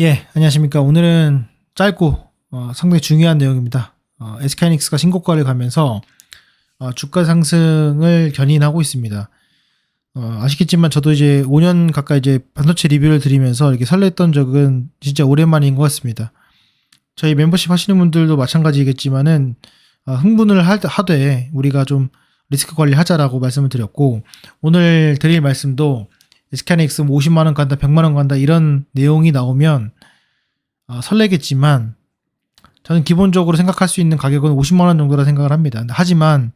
예, 안녕하십니까. 오늘은 짧고 어, 상당히 중요한 내용입니다. 어, SK하이닉스가 신고가를 가면서 어, 주가 상승을 견인하고 있습니다. 어, 아시겠지만 저도 이제 5년 가까이 이제 반도체 리뷰를 드리면서 이렇게 설렜던 적은 진짜 오랜만인 것 같습니다. 저희 멤버십 하시는 분들도 마찬가지겠지만은 어, 흥분을 하- 하되 우리가 좀 리스크 관리하자라고 말씀을 드렸고 오늘 드릴 말씀도 SK하이닉스 뭐 50만 원 간다, 100만 원 간다 이런 내용이 나오면 어, 설레겠지만 저는 기본적으로 생각할 수 있는 가격은 50만 원 정도라 생각을 합니다. 하지만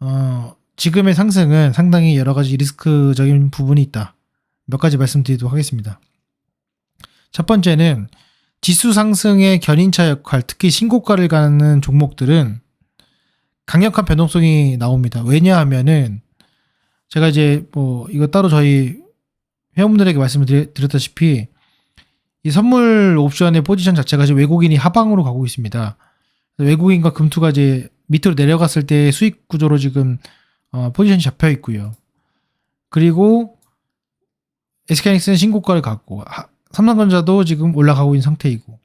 어, 지금의 상승은 상당히 여러 가지 리스크적인 부분이 있다. 몇 가지 말씀드리도록 하겠습니다. 첫 번째는 지수 상승의 견인차 역할, 특히 신고가를 가는 종목들은 강력한 변동성이 나옵니다. 왜냐하면은 제가 이제 뭐 이거 따로 저희 회원분들에게 말씀을 드렸다시피 이 선물 옵션의 포지션 자체가 지금 외국인이 하방으로 가고 있습니다. 외국인과 금투가 이제 밑으로 내려갔을 때 수익 구조로 지금 어, 포지션이 잡혀 있고요. 그리고 SK하이닉스는 신고가를 갖고 하- 삼성전자도 지금 올라가고 있는 상태이고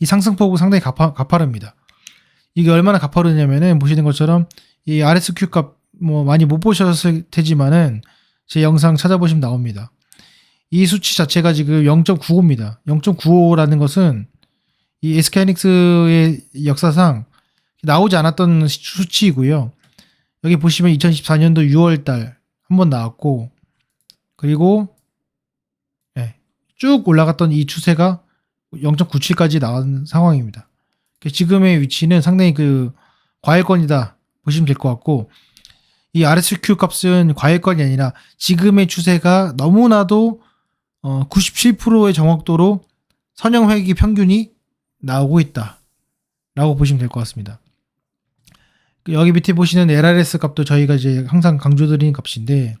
이 상승폭은 상당히 가파, 가파릅니다. 이게 얼마나 가파르냐면은 보시는 것처럼 이 RSQ 값 뭐 많이 못 보셨을 테지만은 제 영상 찾아보시면 나옵니다. 이 수치 자체가 지금 0.95입니다. 0.95라는 것은 이 SK하이닉스의 역사상 나오지 않았던 수치이고요. 여기 보시면 2014년도 6월 달 한 번 나왔고 그리고 예, 쭉 올라갔던 이 추세가 0.97까지 나온 상황입니다. 지금의 위치는 상당히 그 과일권이다 보시면 될 것 같고 이 RSQ 값은 과일권이 아니라 지금의 추세가 너무나도 어, 97%의 정확도로 선형 회기 평균이 나오고 있다. 라고 보시면 될 것 같습니다. 그 여기 밑에 보시는 LRS 값도 저희가 이제 항상 강조드리는 값인데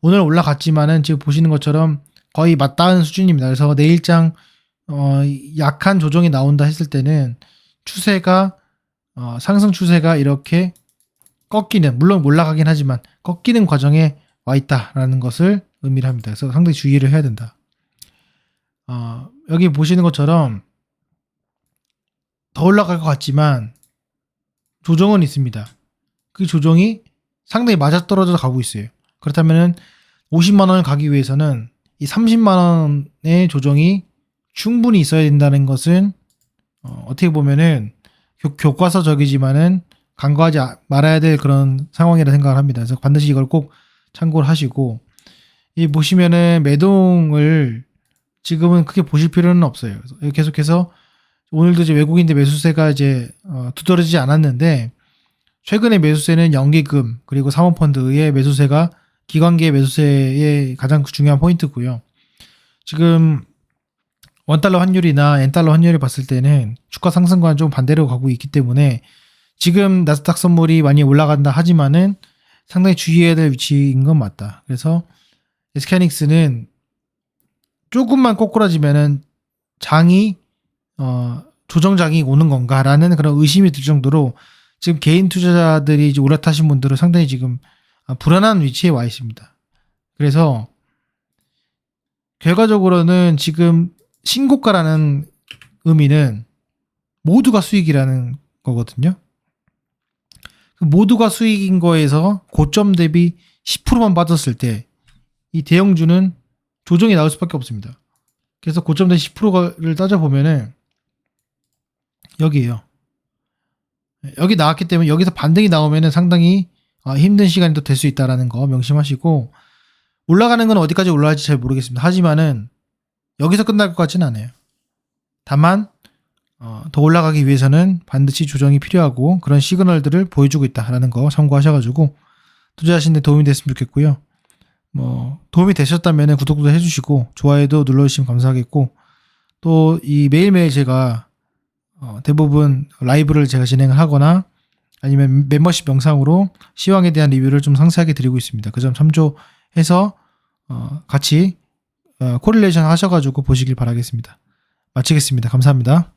오늘 올라갔지만은 지금 보시는 것처럼 거의 맞닿은 수준입니다. 그래서 내일장 어, 약한 조정이 나온다 했을 때는 추세가 어, 상승 추세가 이렇게 꺾이는 물론 올라가긴 하지만 꺾이는 과정에 와 있다라는 것을 의미를 합니다. 그래서 상당히 주의를 해야 된다. 어, 여기 보시는 것처럼 더 올라갈 것 같지만 조정은 있습니다. 그 조정이 상당히 맞아떨어져 가고 있어요. 그렇다면은 50만 원을 가기 위해서는 이 30만 원의 조정이 충분히 있어야 된다는 것은 어, 어떻게 보면은 교, 교과서적이지만은 간과하지 아- 말아야 될 그런 상황이라 생각을 합니다. 그래서 반드시 이걸 꼭 참고를 하시고 이 보시면은 매동을 지금은 크게 보실 필요는 없어요. 계속해서 오늘도 이제 외국인들 매수세가 이제 어, 두드러지지 않았는데 최근에 매수세는 연기금 그리고 사모펀드의 매수세가 기관계 매수세의 가장 중요한 포인트고요. 지금 원달러 환율이나 엔달러 환율을 봤을 때는 주가 상승과는 좀 반대로 가고 있기 때문에 지금 나스닥 선물이 많이 올라간다 하지만은 상당히 주의해야 될 위치인 건 맞다. 그래서 SK하이닉스는 조금만 꼬꾸라지면은 장이 어, 조정장이 오는 건가라는 그런 의심이 들 정도로 지금 개인 투자자들이 이제 올라타신 분들은 상당히 지금 아, 불안한 위치에 와 있습니다. 그래서 결과적으로는 지금 신고가라는 의미는 모두가 수익이라는 거거든요. 그 모두가 수익인 거에서 고점 대비 10%만 빠졌을 때 이 대형주는 조정이 나올 수밖에 없습니다. 그래서 고점 대비 10%를 따져보면은 여기에요. 여기 나왔기 때문에 여기서 반등이 나오면은 상당히 아, 힘든 시간이 또 될 수 있다라는 거 명심하시고 올라가는 건 어디까지 올라갈지 잘 모르겠습니다. 하지만은 여기서 끝날 것 같지는 않아요. 다만 어, 더 올라가기 위해서는 반드시 조정이 필요하고 그런 시그널들을 보여주고 있다라는 거 참고하셔가지고 투자하시는 데 도움이 됐으면 좋겠고요. 뭐 도움이 되셨다면 구독도 해주시고 좋아요도 눌러주시면 감사하겠고 또 이 매일매일 제가 어, 대부분 라이브를 제가 진행을 하거나 아니면 멤버십 영상으로 시황에 대한 리뷰를 좀 상세하게 드리고 있습니다. 그 점 참조해서 어, 같이 어, 코릴레이션 하셔가지고 보시길 바라겠습니다. 마치겠습니다. 감사합니다.